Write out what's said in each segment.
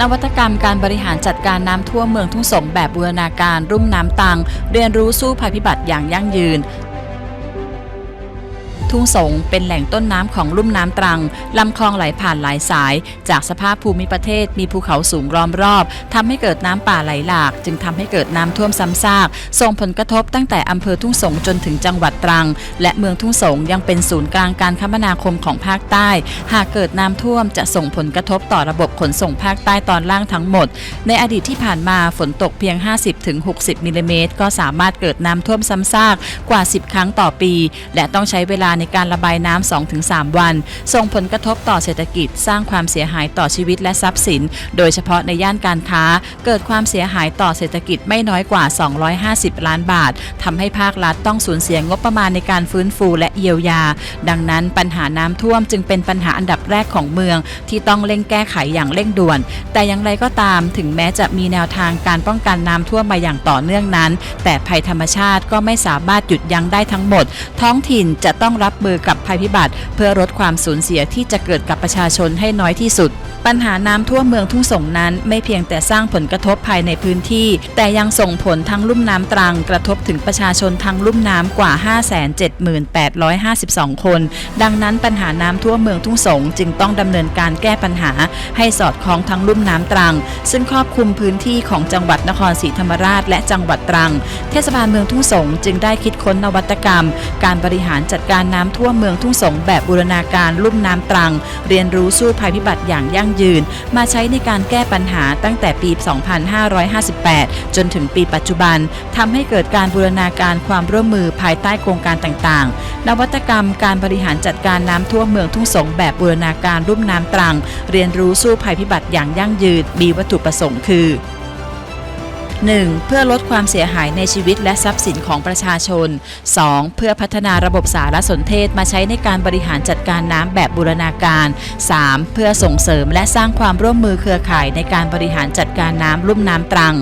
นวัตกรรมการบริหารจัดการน้ำท่วมเมืองทุ่งสงแบบบูรณาการรุ่มน้ำตัง เรียนรู้สู้ภัยพิบัติอย่างยั่งยืน ทุ่งสง เป็นแหล่งต้นน้ำของลุ่มน้ำตรังลำคลองไหลผ่านหลายสาย จากสภาพภูมิประเทศมีภูเขาสูงล้อมรอบทำให้เกิดน้ำป่าไหลหลาก จึงทำให้เกิดน้ำท่วมซ้ำซากส่งผลกระทบตั้งแต่อำเภอทุ่งสงจนถึงจังหวัดตรัง และเมืองทุ่งสงยังเป็นศูนย์กลางการคมนาคมของภาคใต้ หากเกิดน้ำท่วมจะส่งผลกระทบต่อระบบขนส่งภาคใต้ตอนล่างทั้งหมด ในอดีตที่ผ่านมาฝนตกเพียง 50-60มิลลิเมตรก็สามารถเกิดน้ำท่วมซ้ำซากกว่า 10 ครั้งต่อปี และต้องใช้เวลาในการระบายน้ำ 2-3 วัน ส่งผลกระทบต่อเศรษฐกิจ สร้างความเสียหายต่อชีวิตและทรัพย์สิน โดยเฉพาะในย่านการค้า เกิดความเสียหายต่อเศรษฐกิจไม่น้อยกว่า 250 ล้านบาททำให้ภาครัฐต้องสูญเสียงบประมาณในการฟื้นฟูและเยียวยา ดังนั้นปัญหาน้ำท่วมจึงเป็นปัญหาอันดับแรกของเมือง ที่ต้องเร่งแก้ไขอย่างเร่งด่วน แต่อย่างไรก็ตามถึงแม้จะมีแนวทางการป้องกันน้ำท่วมมาอย่างต่อเนื่องนั้น แต่ภัยธรรมชาติก็ไม่สามารถหยุดยั้งได้ทั้งหมด ท้องถิ่นจะต้องรับรับเบอร์กับ ภัยพิบัติ เพื่อลดความสูญเสียที่จะเกิดกับประชาชนให้น้อยที่สุด ปัญหาน้ำท่วมเมืองทุ่งสงนั้น ไม่เพียงแต่สร้างผลกระทบภายในพื้นที่ แต่ยังส่งผลทั้งลุ่มน้ำตรัง กระทบถึงประชาชนทั้งลุ่มน้ำกว่า 578,552 คน ดังนั้นปัญหาน้ำท่วมเมืองทุ่งสงจึงต้องดำเนินการแก้ปัญหา ให้สอดคล้องทั้งลุ่มน้ำตรัง ซึ่งครอบคลุมพื้นที่ของจังหวัดนครศรีธรรมราช และจังหวัดตรัง เทศบาลเมืองทุ่งสงจึงได้คิดค้นนวัตกรรม การบริหารจัดการน้ำท่วมเมืองทุ่งสงแบบบูรณาการลุ่มน้ำตรัง เรียนรู้สู้ภัยพิบัติอย่างยั่งยืน มาใช้ในการแก้ปัญหาตั้งแต่ปี 2558 จนถึงปีปัจจุบันทำให้เกิดการบูรณาการความร่วมมือภายใต้โครงการต่างๆ นวัตกรรมการบริหารจัดการน้ำท่วมเมืองทุ่งสงแบบบูรณาการรุ่มน้ำตรัง เรียนรู้สู้ภัยพิบัติอย่างยั่งยืนมีวัตถุประสงค์คือ 1. เพื่อลดความเสียหายในชีวิตและทรัพย์สินของประชาชน 2. เพื่อพัฒนาระบบสารสนเทศมาใช้ในการบริหารจัดการน้ำแบบบูรณาการ 3. เพื่อส่งเสริมและสร้างความร่วมมือเครือข่ายในการบริหารจัดการน้ำลุ่มน้ำตรัง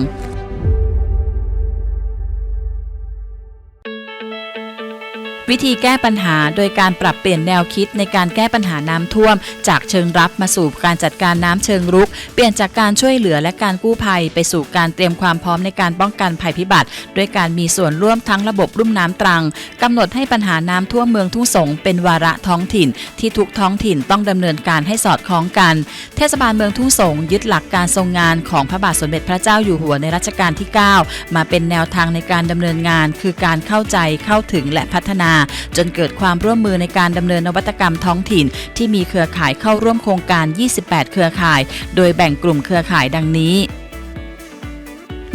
วิธีแก้ปัญหาโดยการปรับเปลี่ยนแนวคิดในการแก้ปัญหาน้ำท่วม จากเชิงรับมาสู่การจัดการน้ำเชิงรุก เปลี่ยนจากการช่วยเหลือและการกู้ภัย ไปสู่การเตรียมความพร้อมในการป้องกันภัยพิบัติด้วยการมีส่วนร่วมทั้งระบบรุ่มน้ำตรังกำหนดให้ปัญหาน้ำท่วมเมืองทุ่งสงเป็นวาระท้องถิ่น ที่ทุกท้องถิ่นต้องดำเนินการให้สอดคล้องกัน เทศบาลเมืองทุ่งสงยึดหลักการทรงงานของพระบาทสมเด็จพระเจ้าอยู่หัวในรัชกาลที่ 9 มาเป็นแนวทางในการดำเนินงาน คือการเข้าใจเข้าถึงและพัฒนาจนเกิดความร่วมมือในการดำเนินนวัตกรรมท้องถิ่น ที่มีเครือข่ายเข้าร่วมโครงการ 28 เครือข่าย โดยแบ่งกลุ่มเครือข่ายดังนี้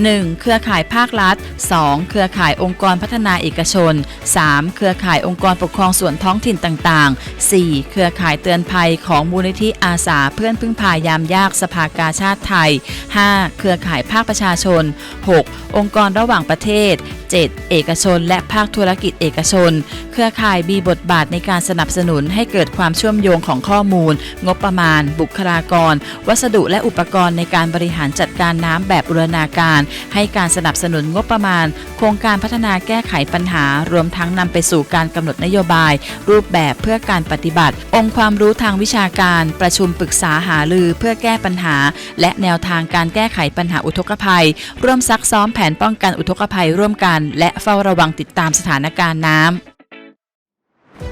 1. เครือข่ายภาครัฐ 2. เครือข่ายองค์กรพัฒนาเอกชน 3. เครือข่ายองค์กรปกครองส่วนท้องถิ่นต่างๆ 4. เครือข่ายเตือนภัยของมูลนิธิอาสาเพื่อนพึ่งพายามยากสภากาชาติไทย 5. เครือข่ายภาคประชาชน 6. องค์กรระหว่างประเทศ 7. เอกชน และภาคธุรกิจเอกชน เครือข่ายมีบทบาทในการสนับสนุนให้เกิดความเชื่อมโยงของข้อมูล งบประมาณ บุคลากร วัสดุและอุปกรณ์ในการบริหารจัดการน้ำแบบบูรณาการ ให้การสนับสนุนงบประมาณ โครงการพัฒนาแก้ไขปัญหา รวมทั้งนำไปสู่การกำหนดนโยบาย รูปแบบเพื่อการปฏิบัติ องค์ความรู้ทางวิชาการ ประชุมปรึกษาหารือเพื่อแก้ปัญหา และแนวทางการแก้ไขปัญหาอุทกภัย ร่วมซักซ้อมแผนป้องกันอุทกภัยร่วมกันและเฝ้าระวังติดตามสถานการณ์น้ำ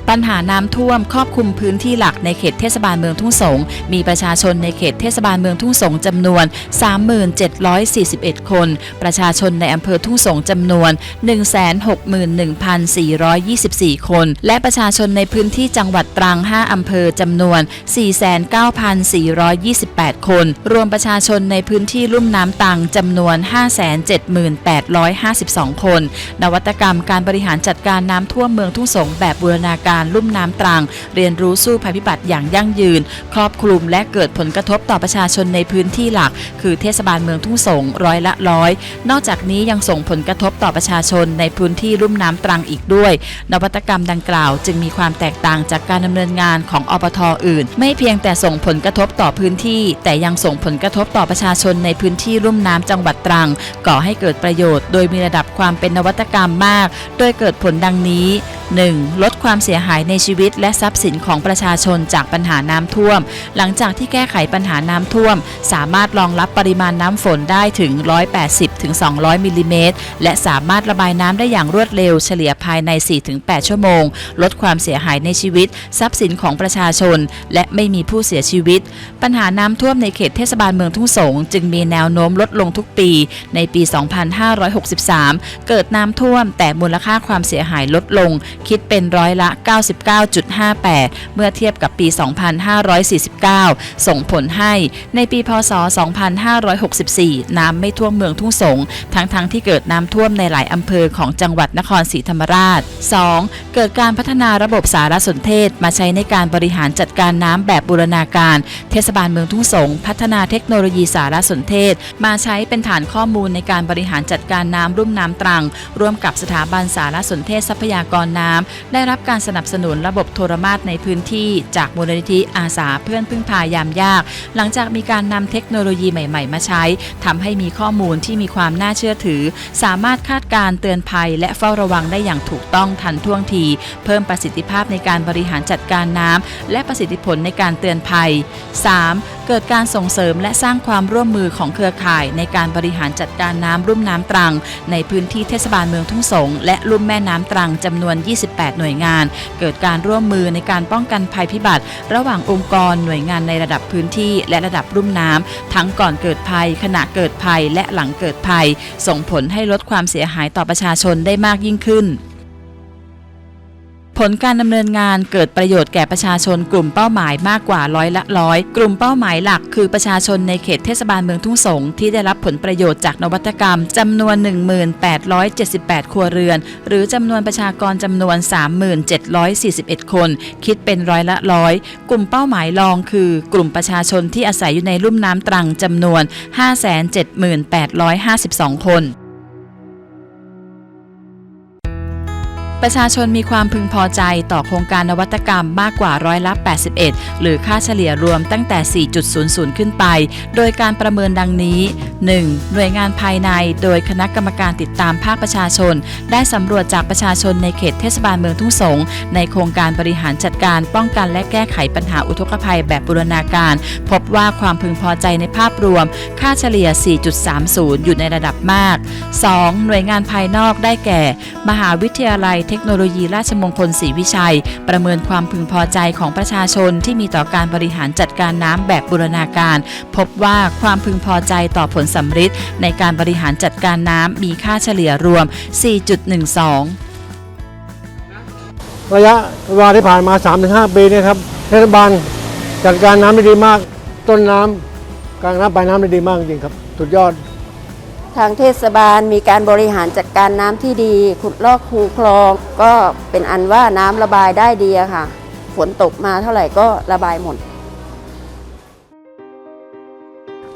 ปัญหาน้ำท่วมครอบคลุมพื้นที่หลักในเขตเทศบาลเมืองทุ่งสง มีประชาชนในเขตเทศบาลเมืองทุ่งสงจำนวน 3741 คน ประชาชนในอำเภอทุ่งสงจำนวน 161,424 คน และประชาชนในพื้นที่จังหวัดตรัง 5 อำเภอจำนวน 49,428 คน รวมประชาชนในพื้นที่ลุ่มน้ำตังจำนวน 578,852 คน นวัตกรรมการบริหารจัดการน้ำท่วมเมืองทุ่งสงแบบบูรณาการลุ่มน้ำตรัง เรียนรู้สู้ภัยพิบัติอย่างยั่งยืน ครอบคลุมและเกิดผลกระทบต่อประชาชนในพื้นที่หลัก คือเทศบาลเมืองทุ่งสงร้อยละร้อย นอกจากนี้ยังส่งผลกระทบต่อประชาชนในพื้นที่ลุ่มน้ำตรังอีกด้วย นวัตกรรมดังกล่าว จึงมีความแตกต่างจากการดำเนินงานของอปทอื่น ไม่เพียงแต่ส่งผลกระทบต่อพื้นที่ แต่ยังส่งผลกระทบต่อประชาชนในพื้นที่ลุ่มน้ำจังหวัดตรัง ก่อให้เกิดประโยชน์ โดยมีระดับความเป็นนวัตกรรมมาก โดยเกิดผลดังนี้ 1. ลดความเสียหหายในชีวิตและทรัพย์สินของประชาชนจากปัญหาน้ำท่วม หลังจากที่แก้ไขปัญหาน้ำท่วม สามารถรองรับปริมาณน้ำฝนได้ถึง 180ถึง200 มิลลิเมตร และสามารถระบายน้ำได้อย่างรวดเร็วเฉลี่ยภายใน 4-8 ชั่วโมง ลดความเสียหายในชีวิต ทรัพย์สินของประชาชน และไม่มีผู้เสียชีวิต ปัญหาน้ำท่วมในเขตเทศบาลเมืองทุ่งสงจึงมีแนวโน้มลดลงทุกปี ในปี 2563 เกิดน้ำท่วม แต่มูลค่าความเสียหายลดลง คิดเป็นร้อยละ99.58 เมื่อเทียบกับปี 2549 ส่งผลให้ในปีพศ 2564 น้ำไม่ท่วมเมืองทุ่งสง ทั้งๆทที่เกิดน้ำท่วมในหลายอำเภอของจังหวัดนครศรีธรรมราช 2. เกิดการพัฒนาระบบสารสนเทศมาใช้ในการบริหารจัดการน้ำแบบบูรณาการ เทศบาลเมืองทุ่งสง พัฒนาเทคโนโลยีสารสนเทศ มาใช้เป็นฐานข้อมูลในการบริหารจัดการน้ำรุ่มน้ำตรัง ร่วมกับสถาบันสารสนเทศทรัพยากรน้ำได้รับการสนับสนุนระบบโทรมาตในพื้นที่จากมูลนิธิอาสาเพื่อนพึ่งพายามยาก หลังจากมีการนำเทคโนโลยีใหม่ ๆ มาใช้ทำให้มีข้อมูลที่มีความน่าเชื่อถือ สามารถคาดการเตือนภัย และเฝ้าระวังได้อย่างถูกต้องทันท่วงที เพิ่มประสิทธิภาพในการบริหารจัดการน้ำและประสิทธิผลในการเตือนภัย 3. เกิดการส่งเสริมและสร้างความร่วมมือของเครือข่าย ในการบริหารจัดการน้ำรุ่มน้ำตรัง ในพื้นที่เทศบาลเมืองทุ่งสง และลุ่มแม่น้ำตรังจำนวน 28 หน่วยงาน เกิดการร่วมมือในการป้องกันภัยพิบัติ ระหว่างองค์กรหน่วยงานในระดับพื้นที่ และระดับรุ่มน้ำทั้งก่อนเกิดภัย ขณะเกิดภัยและหลังเกิดภัย ส่งผลให้ลดความเสียหายต่อประชาชนได้มากยิ่งขึ้น ผลการดำเนินงานเกิดประโยชน์แก่ประชาชนกลุ่มเป้าหมายมากกว่าร้อยละร้อยกลุ่มเป้าหมายหลัก คือประชาชนในเขตเทศบาลเมืองทุ่งสงที่ได้รับผลประโยชน์จากนวัตกรรมจำนวน 1878 ครัวเรือน หรือจำนวนประชากรจำนวน 3741 คน คิดเป็นร้อยละร้อยกลุ่มเป้าหมายรองคือกลุ่มประชาชนที่อาศัยอยู่ในลุ่มน้ำตรังจำนวน 578,852 คน ประชาชนมีความพึงพอใจต่อโครงการนวัตกรรมมากกว่าร้อยละ 81 หรือค่าเฉลี่ยรวมตั้งแต่ 4.00 ขึ้นไป โดยการประเมินดังนี้ 1. หน่วยงานภายในโดยคณะกรรมการติดตามภาคประชาชน ได้สำรวจจากประชาชนในเขตเทศบาลเมืองทุ่งสง ในโครงการบริหารจัดการป้องกันและแก้ไขปัญหาอุทกภัยแบบบูรณาการ พบว่าความพึงพอใจในภาพรวม ค่าเฉลี่ย 4.30 อยู่ในระดับมาก 2. หน่วยงานภายนอกได้แก่ มหาวิทยาลัยเทคโนโลยีราชมงคลศรีวิชัย ประเมินความพึงพอใจของประชาชนที่มีต่อการบริหารจัดการน้ำแบบบูรณาการ พบว่าความพึงพอใจต่อผลสำฤทธิ์ในการบริหารจัดการน้ำมีค่าเฉลี่ยรวม 4.12ระยะเวลาที่ผ่านมา 3-5 ปีนี่ครับเทศบาลจัดการน้ำได้ดีมาก ต้นน้ำกลางน้ำปลายน้ำได้ดีมากจริงครับ สุดยอด ทางเทศบาลมีการบริหารจัดการน้ำที่ดี ขุดลอกคูคลอง ก็เป็นอันว่าน้ำระบายได้ดีค่ะ ฝนตกมาเท่าไหร่ก็ระบายหมด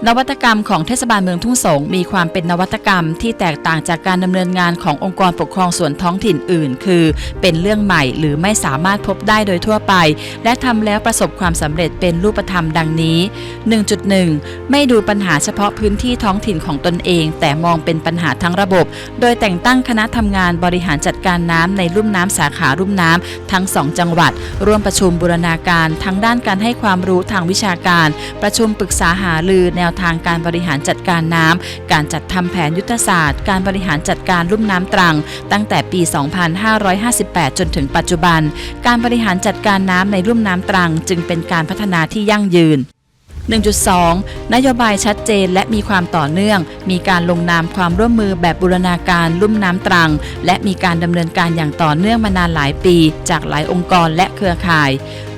นวัตกรรมของเทศบาลเมืองทุ่งสงมีความเป็นนวัตกรรมที่แตกต่างจากการดำเนินงานขององค์กรปกครองส่วนท้องถิ่นอื่น คือ เป็นเรื่องใหม่หรือไม่สามารถพบได้โดยทั่วไป และทำแล้วประสบความสำเร็จเป็นรูปธรรมดังนี้ 1.1 ไม่ดูปัญหาเฉพาะพื้นที่ท้องถิ่นของตนเอง แต่มองเป็นปัญหาทั้งระบบ โดยแต่งตั้งคณะทำงานบริหารจัดการน้ำในลุ่มน้ำสาขาลุ่มน้ำทั้ง 2 จังหวัด ร่วมประชุมบูรณาการทั้งด้านการให้ความรู้ทางวิชาการ ประชุมปรึกษาหารือแนวทางการบริหารจัดการน้ำ การจัดทำแผนยุทธศาสตร์ การบริหารจัดการลุ่มน้ำตรัง ตั้งแต่ปี 2558 จนถึงปัจจุบัน การบริหารจัดการน้ำในลุ่มน้ำตรัง จึงเป็นการพัฒนาที่ยั่งยืน1.2 นโยบายชัดเจนและมีความต่อเนื่อง มีการลงนามความร่วมมือแบบบูรณาการลุ่มน้ำตรัง และมีการดำเนินการอย่างต่อเนื่องมานานหลายปี จากหลายองค์กรและเครือข่าย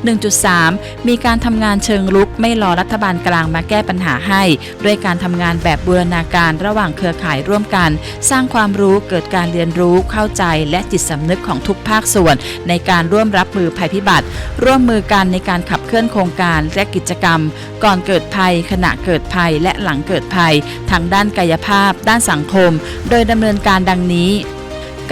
1.3 มีการทำงานเชิงลุกไม่รอรัฐบาลกลางมาแก้ปัญหาให้ ด้วยการทำงานแบบบูรณาการระหว่างเครือข่ายร่วมกัน สร้างความรู้เกิดการเรียนรู้เข้าใจ และจิตสำนึกของทุกภาคส่วน ในการร่วมรับมือภัยพิบัติ ร่วมมือกันในการขับเคลื่อนโครงการและกิจกรรม ก่อนเกิดภัย ขณะเกิดภัย และหลังเกิดภัยทั้งด้านกายภาพ ด้านสังคม โดยดำเนินการดังนี้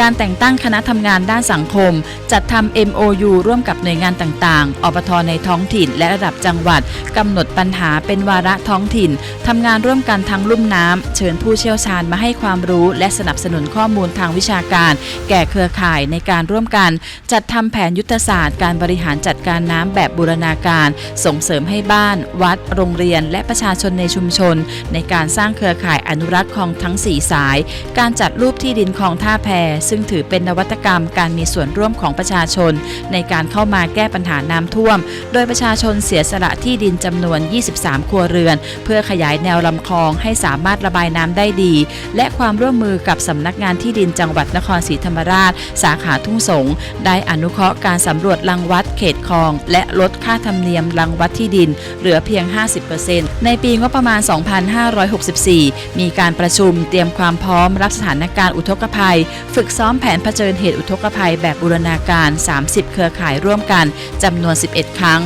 การแต่งตั้งคณะทำงานด้านสังคม จัดทำ MOU ร่วมกับหน่วยงานต่างๆอบทในท้องถิ่นและระดับจังหวัดกำหนดปัญหาเป็นวาระท้องถิ่นทำงานร่วมกันทั้งลุ่มน้ำเชิญผู้เชี่ยวชาญมาให้ความรู้ และสนับสนุนข้อมูลทางวิชาการ แก่เครือข่ายในการร่วมกัน จัดทำแผนยุทธศาสตร์ การบริหารจัดการน้ำแบบบูรณาการ ส่งเสริมให้บ้าน วัด โรงเรียน และประชาชนในชุมชน ในการสร้างเครือข่ายอนุรักษ์คลองทั้ง 4 สาย การจัดรูปที่ดินคลองท่าแพซึ่งถือเป็นนวัตกรรมการมีส่วนร่วมของประชาชน ในการเข้ามาแก้ปัญหาน้ำท่วม โดยประชาชนเสียสละที่ดินจำนวน 23 ครัวเรือน เพื่อขยายแนวลำคลองให้สามารถระบายน้ำได้ดี และความร่วมมือกับสำนักงานที่ดินจังหวัดนครศรีธรรมราช สาขาทุ่งสง ได้อนุเคราะห์การสำรวจรังวัดเขตคลอง และลดค่าธรรมเนียมรังวัดที่ดิน เหลือเพียง 50% ในปีงบประมาณ 2564 มีการประชุมเตรียมความพร้อมรับสถานการณ์อุทกภัย ฝึกซ้อมแผนเผชิญเหตุอุทกภัยแบบบูรณาการ 30 เครือข่ายร่วมกันจำนวน 11 ครั้ง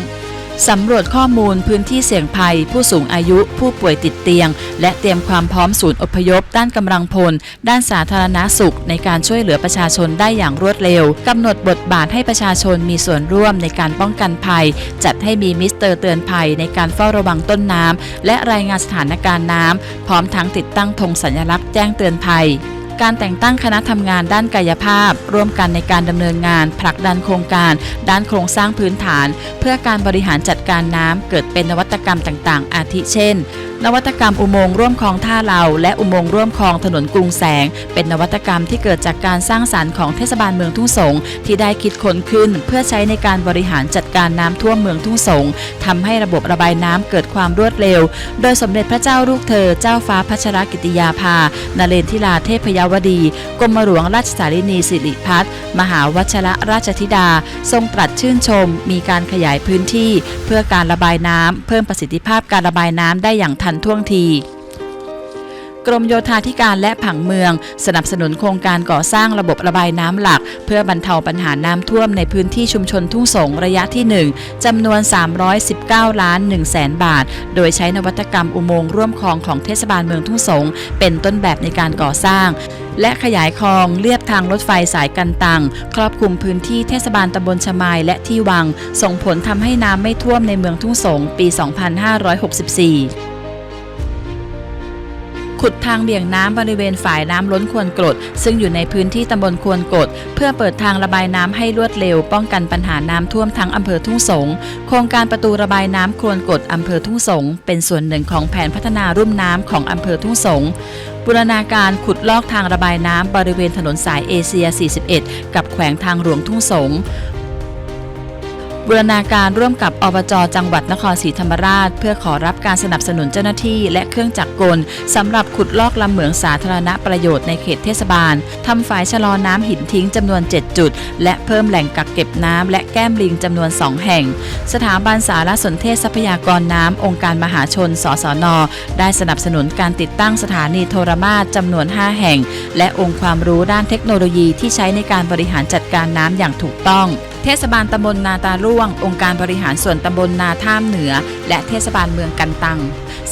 สำรวจข้อมูลพื้นที่เสี่ยงภัย ผู้สูงอายุผู้ป่วยติดเตียง และเตรียมความพร้อมศูนย์อพยพ ด้านกำลังพล ด้านสาธารณสุข ในการช่วยเหลือประชาชนได้อย่างรวดเร็วกำหนดบทบาทให้ประชาชนมีส่วนร่วมในการป้องกันภัย จัดให้มีมิสเตอร์เตือนภัยในการเฝ้าระวังต้นน้ำและรายงานสถานการณ์น้ำพร้อมทั้งติดตั้งธงสัญลักษณ์แจ้งเตือนภัย การแต่งตั้งคณะทำงานด้านกายภาพ ร่วมกันในการดำเนินงาน ผลักดันโครงการ ด้านโครงสร้างพื้นฐาน เพื่อการบริหารจัดการน้ำเกิดเป็นนวัตกรรมต่างๆ อาทิเช่นนวัตกรรมอุโมงค์ร่วมคลองท่าเราและอุโมงค์ร่วมคลองถนนกรุงแสง เป็นนวัตกรรมที่เกิดจากการสร้างสารรค์ของเทศบาลเมืองทุ่งสงที่ได้คิดค้นขึ้น เพื่อใช้ในการบริหารจัดการน้ำท่วมเมืองทุ่งสงทำให้ระบบระบายน้ำเกิดความรวดเร็ว โดยสมเด็จพระเจ้าลูกเธอ เจ้าฟ้าพัชรกิติยาภา นเรนทิลาเทพยวดี กรมหลวงราชสารินีสิริพัฒน์มหาวชรราชธิดา ทรงตรัสชื่นชม มีการขยายพื้นที่ เพื่อการระบายน้ำเพิ่มประสิทธิภาพการระบายน้ำได้อย่างทันท่วงทีกรมโยธาธิการและผังเมือง สนับสนุนโครงการก่อสร้างระบบระบายน้ำหลัก เพื่อบรรเทาปัญหาน้ำท่วมในพื้นที่ชุมชนทุ่งสงระยะที่ 1จำนวน 319 ล้าน1แสนบาท โดยใช้นวัตกรรมอุโมงค์ร่วมคลองของเทศบาลเมืองทุ่งสงเป็นต้นแบบในการก่อสร้าง และขยายคลองเลียบทางรถไฟสายกันตัง ครอบคลุมพื้นที่เทศบาลตำบลชมายและที่วัง ส่งผลทำให้น้ำไม่ท่วมในเมืองทุ่งสงปี 2564 ขุดทางเบี่ยงน้ำบริเวณฝายน้ำล้นควรกรด ซึ่งอยู่ในพื้นที่ตำบลควรกรดเพื่อเปิดทางระบายน้ำให้รวดเร็ว ป้องกันปัญหาน้ำท่วมทั้งอำเภอทุ่งสง โครงการประตูระบายน้ำควรกรดอำเภอทุ่งสง เป็นส่วนหนึ่งของแผนพัฒนารุ่มน้ำของอำเภอทุ่งสงบูรณาการขุดลอกทางระบายน้ำบริเวณถนนสายเอเชีย 41 กับแขวงทางหลวงทุ่งสง บูรณาการร่วมกับอบจจังหวัดนครศรีธรรมราช เพื่อขอรับการสนับสนุนเจ้าหน้าที่ และเครื่องจักรกลสำหรับขุดลอกลำเหมืองสาธารณประโยชน์ในเขตเทศบาลทำฝายชะลอน้ำหินทิ้งจำนวน 7 จุด และเพิ่มแหล่งกักเก็บน้ำและแก้มลิงจำนวน 2 แห่ง สถาบันสารสนเทศทรัพยากรน้ำองค์การมหาชน สสน ได้สนับสนุนการติดตั้งสถานีโทรมาตรจำนวน 5 แห่ง และองค์ความรู้ด้านเทคโนโลยีที่ใช้ในการบริหารจัดการน้ำอย่างถูกต้อง เทศบาลตำบลนาตาล่วง องค์การบริหารส่วนตำบลนาท่ามเหนือ และเทศบาลเมืองกันตัง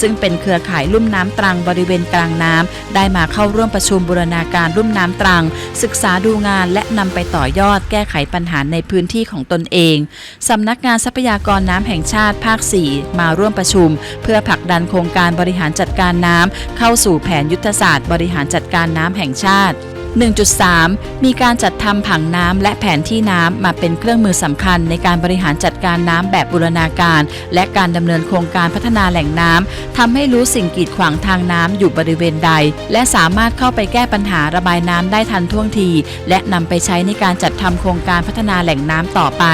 ซึ่งเป็นเครือข่ายลุ่มน้ำตรังบริเวณกลางน้ำได้มาเข้าร่วมประชุมบูรณาการลุ่มน้ำตรัง ศึกษาดูงานและนำไปต่อยอดแก้ไขปัญหาในพื้นที่ของตนเองสำนักงานทรัพยากรน้ำแห่งชาติภาค 4 มาร่วมประชุม เพื่อผลักดันโครงการบริหารจัดการน้ำเข้าสู่แผนยุทธศาสตร์ บริหารจัดการน้ำแห่งชาติ 1.3 มีการจัดทำผังน้ำและแผนที่น้ำมาเป็นเครื่องมือสำคัญในการบริหารจัดการน้ำแบบบูรณาการ และการดำเนินโครงการพัฒนาแหล่งน้ำทำให้รู้สิ่งกีดขวางทางน้ำอยู่บริเวณใด และสามารถเข้าไปแก้ปัญหาระบายน้ำได้ทันท่วงที และนำไปใช้ในการจัดทำโครงการพัฒนาแหล่งน้ำต่อไป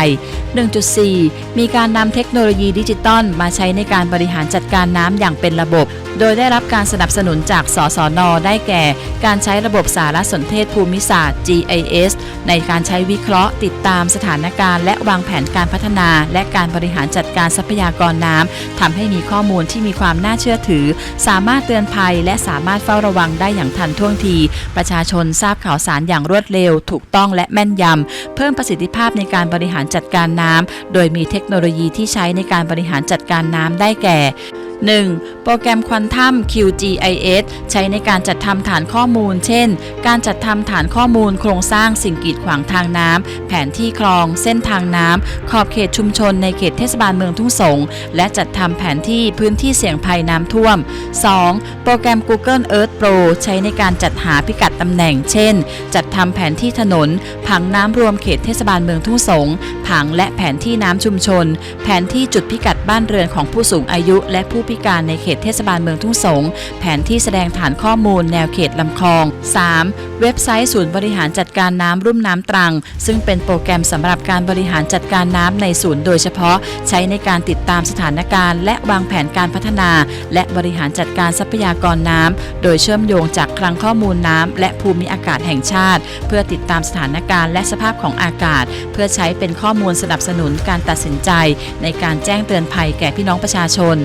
1.4 มีการนำเทคโนโลยีดิจิตอลมาใช้ในการบริหารจัดการน้ำอย่างเป็นระบบ โดยได้รับการสนับสนุนจาก สสน ได้แก่ การใช้ระบบสารสนเทศเทศภูมิศาสตร์ GIS ในการใช้วิเคราะห์ ติดตามสถานการณ์และวางแผนการพัฒนา และการบริหารจัดการทรัพยากรน้ำทำให้มีข้อมูลที่มีความน่าเชื่อถือ สามารถเตือนภัย และสามารถเฝ้าระวังได้อย่างทันท่วงที ประชาชนทราบข่าวสารอย่างรวดเร็ว ถูกต้องและแม่นยำเพิ่มประสิทธิภาพในการบริหารจัดการน้ำโดยมีเทคโนโลยีที่ใช้ในการบริหารจัดการน้ำได้แก่ 1. โปรแกรมควอนตัม QGIS ใช้ในการจัดทำฐานข้อมูล เช่น การจัดทำฐานข้อมูลโครงสร้างสิ่งกีดขวางทางน้ำ แผนที่คลอง เส้นทางน้ำ ขอบเขตชุมชนในเขตเทศบาลเมืองทุ่งสง และจัดทำแผนที่พื้นที่เสี่ยงภัยน้ำท่วม 2. โปรแกรม Google Earth Pro ใช้ในการจัดหาพิกัดตำแหน่ง เช่น จัดทำแผนที่ถนน ผังน้ำรวมเขตเทศบาลเมืองทุ่งสง ผังและแผนที่น้ำชุมชน แผนที่จุดพิกัดบ้านเรือนของผู้สูงอายุและผู้พิการในเขตเทศบาลเมืองทุ่งสง แผนที่แสดงฐานข้อมูลแนวเขตลำคลอง 3. เว็บไซต์ศูนย์บริหารจัดการน้ำรุ่มน้ำตรัง ซึ่งเป็นโปรแกรมสำหรับการบริหารจัดการน้ำในศูนย์โดยเฉพาะ ใช้ในการติดตามสถานการณ์ และวางแผนการพัฒนา และบริหารจัดการทรัพยากรน้ำโดยเชื่อมโยงจากคลังข้อมูลน้ำและภูมิอากาศแห่งชาติ เพื่อติดตามสถานการณ์และสภาพของอากาศ เพื่อใช้เป็นข้อมูลสนับสนุนการตัดสินใจ ในการแจ้งเตือนภัยแก่พี่น้องประชาชน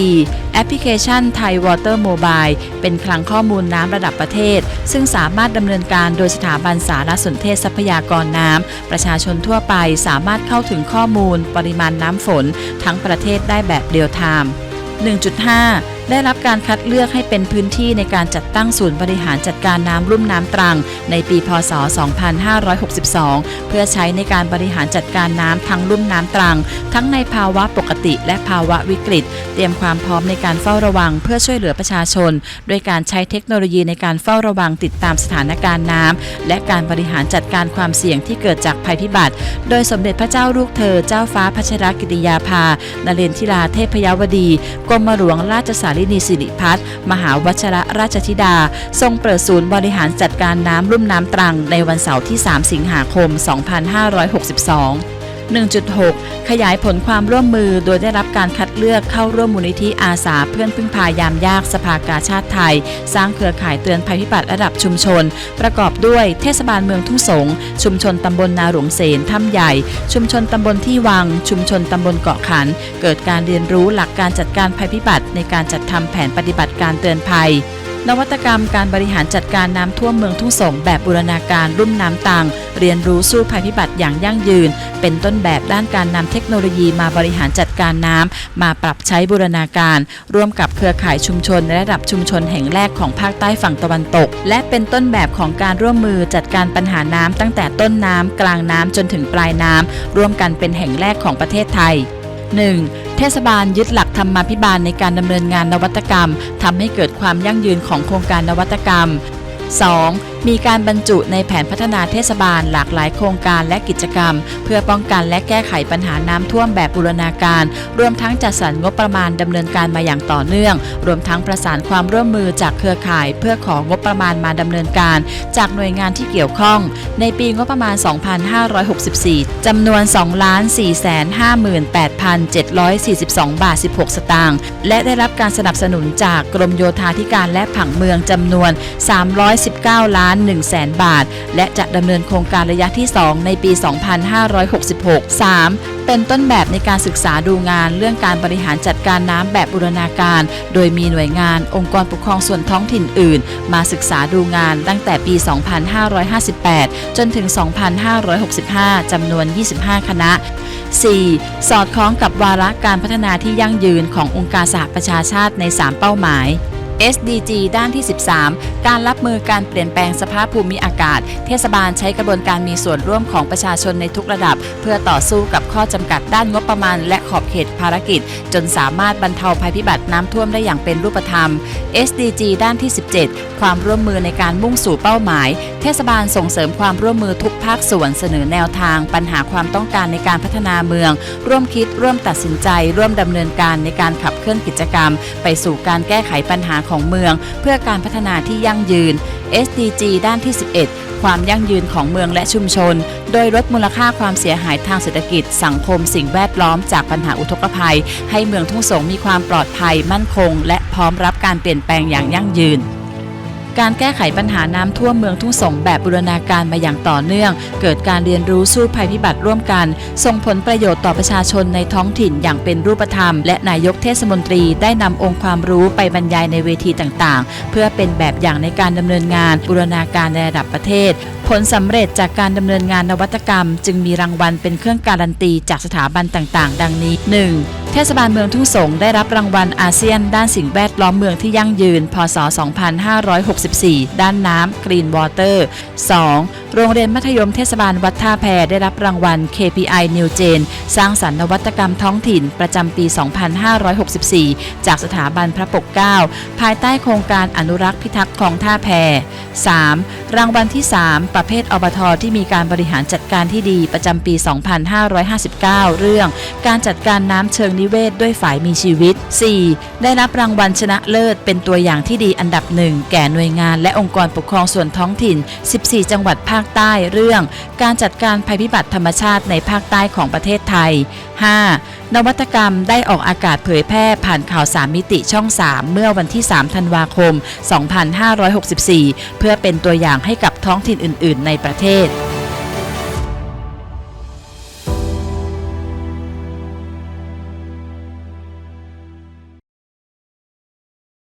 4. แอปพลิเคชันไทยวอเตอร์โมบายเป็นคลังข้อมูลน้ำระดับประเทศ ซึ่งสามารถดำเนินการโดยสถาบันสารสนเทศทรัพยากรน้ำ ประชาชนทั่วไปสามารถเข้าถึงข้อมูล ปริมาณน้ำฝน ทั้งประเทศได้แบบเรียลไทม์ 1.5 ได้รับการคัดเลือกให้เป็นพื้นที่ในการจัดตั้งศูนย์บริหารจัดการน้ำรุ่มน้ำตรัง ในปีพศ 2562 เพื่อใช้ในการบริหารจัดการน้ำทั้งรุ่มน้ำตรัง ทั้งในภาวะปกติและภาวะวิกฤต เตรียมความพร้อมในการเฝ้าระวังเพื่อช่วยเหลือประชาชนด้วยการใช้เทคโนโลยีในการเฝ้าระวังติดตามสถานการณ์น้ำและการบริหารจัดการความเสี่ยงที่เกิดจากภัยพิบัติ โดยสมเด็จพระเจ้าลูกเธอเจ้าฟ้าพัชรกิติยาภานเรนทิราเทพยวดีกรมหลวงราชสารินีสิริพัฒน์มหาวชรราชธิดา ทรงเปิดศูนย์บริหารจัดการน้ำรุ่มน้ำตรังในวันเสาร์ที่ 3 สิงหาคม 2562 1.6 ขยายผลความร่วมมือโดยได้รับการคัดเลือกเข้าร่วมมูลนิธิอาสาเพื่อนพึ่งพายามยากสภากาชาติไทย สร้างเครือข่ายเตือนภัยพิบัติระดับชุมชน ประกอบด้วยเทศบาลเมืองทุ่งสง ชุมชนตำบลนาหลวงเสนถ้ำใหญ่ ชุมชนตำบลที่วัง ชุมชนตำบลเกาะขัน เกิดการเรียนรู้หลักการจัดการภัยพิบัติในการจัดทำแผนปฏิบัติการเตือนภัย นวัตกรรมการบริหารจัดการน้ำท่วมเมืองทุ่งสงแบบบูรณาการรุ่มน้ำตังเรียนรู้สู้ภัยพิบัติอย่างยั่งยืน เป็นต้นแบบด้านการนำเทคโนโลยีมาบริหารจัดการน้ำมาปรับใช้บูรณาการ ร่วมกับเครือข่ายชุมชนในระดับชุมชนแห่งแรกของภาคใต้ฝั่งตะวันตก และเป็นต้นแบบของการร่วมมือจัดการปัญหาน้ำตั้งแต่ต้นน้ำกลางน้ำจนถึงปลายน้ำร่วมกันเป็นแห่งแรกของประเทศไทย 1. เทศบาลยึดหลักธรรมาภิบาลในการดำเนินงานนวัตกรรมทำให้เกิดความยั่งยืนของโครงการนวัตกรรม 2. มีการบรรจุในแผนพัฒนาเทศบาลหลากหลายโครงการและกิจกรรม เพื่อป้องกันและแก้ไขปัญหาน้ำท่วมแบบบูรณาการ รวมทั้งจัดสรรงบประมาณดำเนินการมาอย่างต่อเนื่อง รวมทั้งประสานความร่วมมือจากเครือข่าย เพื่อของงบประมาณมาดำเนินการ จากหน่วยงานที่เกี่ยวข้อง ในปีงบประมาณ 2564จำนวน 2,458,742 บาท 16 สตางค์และได้รับการสนับสนุนจากกรมโยธาธิการและผังเมืองจำนวน 319 ล้าน1แสนบาท และจะดำเนินโครงการระยะที่ 2 ในปี 2566 3. เป็นต้นแบบในการศึกษาดูงานเรื่องการบริหารจัดการน้ำแบบบูรณาการ โดยมีหน่วยงานองค์กรปกครองส่วนท้องถิ่นอื่น มาศึกษาดูงานตั้งแต่ปี 2558 จนถึง 2565 จำนวน 25 คณะ 4. สอดคล้องกับวาระการพัฒนาที่ยั่งยืนขององค์การสหประชาชาติใน 3 เป้าหมาย SDG ด้านที่ 13 การรับมือการเปลี่ยนแปลงสภาพภูมิอากาศ เทศบาลใช้กระบวนการมีส่วนร่วมของประชาชนในทุกระดับ เพื่อต่อสู้กับข้อจำกัดด้านงบประมาณ และขอบเขตภารกิจ จนสามารถบรรเทาภัยพิบัติน้ำท่วมได้อย่างเป็นรูปธรรม SDG ด้านที่ 17 ความร่วมมือในการมุ่งสู่เป้าหมาย เทศบาลส่งเสริมความร่วมมือทุกภาคส่วนเสนอแนวทาง ปัญหาความต้องการในการพัฒนาเมือง ร่วมคิดร่วมตัดสินใจ ร่วมดำเนินการในการขับเคลื่อนกิจกรรม ไปสู่การแก้ไขปัญหาของเมือง เพื่อการพัฒนาที่ยั่งยืน SDG ด้านที่ 11 ความยั่งยืนของเมืองและชุมชน โดยลดมูลค่าความเสียหายทางเศรษฐกิจ สังคมสิ่งแวดล้อมจากปัญหาอุทกภัย ให้เมืองทุ่งสงมีความปลอดภัย มั่นคง และพร้อมรับการเปลี่ยนแปลงอย่างยั่งยืน การแก้ไขปัญหาน้ำท่วมเมืองทุ่งสงแบบบูรณาการมาอย่างต่อเนื่อง เกิดการเรียนรู้สู้ภัยพิบัติร่วมกัน ส่งผลประโยชน์ต่อประชาชนในท้องถิ่นอย่างเป็นรูปธรรม และนายกเทศมนตรีได้นำองค์ความรู้ไปบรรยายในเวทีต่างๆ เพื่อเป็นแบบอย่างในการดำเนินงานบูรณาการในระดับประเทศ ผลสำเร็จจากการดำเนินงานนวัตกรรม จึงมีรางวัลเป็นเครื่องการันตีจากสถาบันต่างๆ ดังนี้ 1. เทศบาลเมืองทุ่งสงได้รับรางวัลอาเซียน ด้านสิ่งแวดล้อมเมืองที่ยั่งยืน พศ 2564 ด้านน้ำ Green Water 2. โรงเรียนมัธยมเทศบาลวัดท่าแพได้รับรางวัล KPI New Gen สร้างสรรค์นวัตกรรมท้องถิ่นประจำปี 2564 จากสถาบันพระปกเกล้าภายใต้โครงการอนุรักษ์พิทักษ์คลองท่าแพ 3. รางวัลที่ 3 ประเภทอบทที่มีการบริหารจัดการที่ดีประจำปี 2559 เรื่อง การจัดการน้ำเชิงนิเวศด้วยฝ่ายมีชีวิต 4. ได้รับรางวัลชนะเลิศ เป็นตัวอย่างที่ดีอันดับหนึ่งแก่หน่วยงานและองค์กรปกครองส่วนท้องถิ่น 14 จังหวัดภาคใต้เรื่อง การจัดการภัยพิบัติธรรมชาติในภาคใต้ของประเทศไทย 5. นวัตกรรมได้ออกอากาศเผยแพร่ผ่านข่าวสามมิติช่อง 3 เมื่อวันที่ 3 ธันวาคม 2564 เพื่อเป็นตัวอย่างให้กับท้องถิ่นอื่น ๆ ในประเทศ